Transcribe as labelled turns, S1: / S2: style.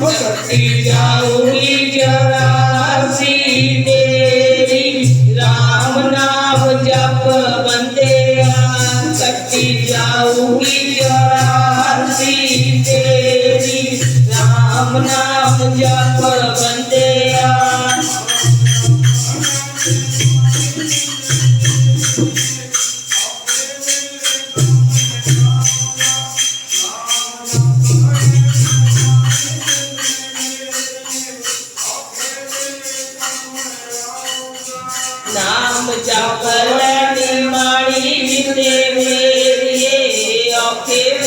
S1: करती जाऊँगी जरासी तेरी। राम नाम जप बंदे करती जाऊँगी जरासी तेरी। राम जप बंदे ਨਾਮ ਜਪ ਲੈਣੀ ਮਾਣੀ ਤੇ ਮੇਰੀਏ ਔਖੇ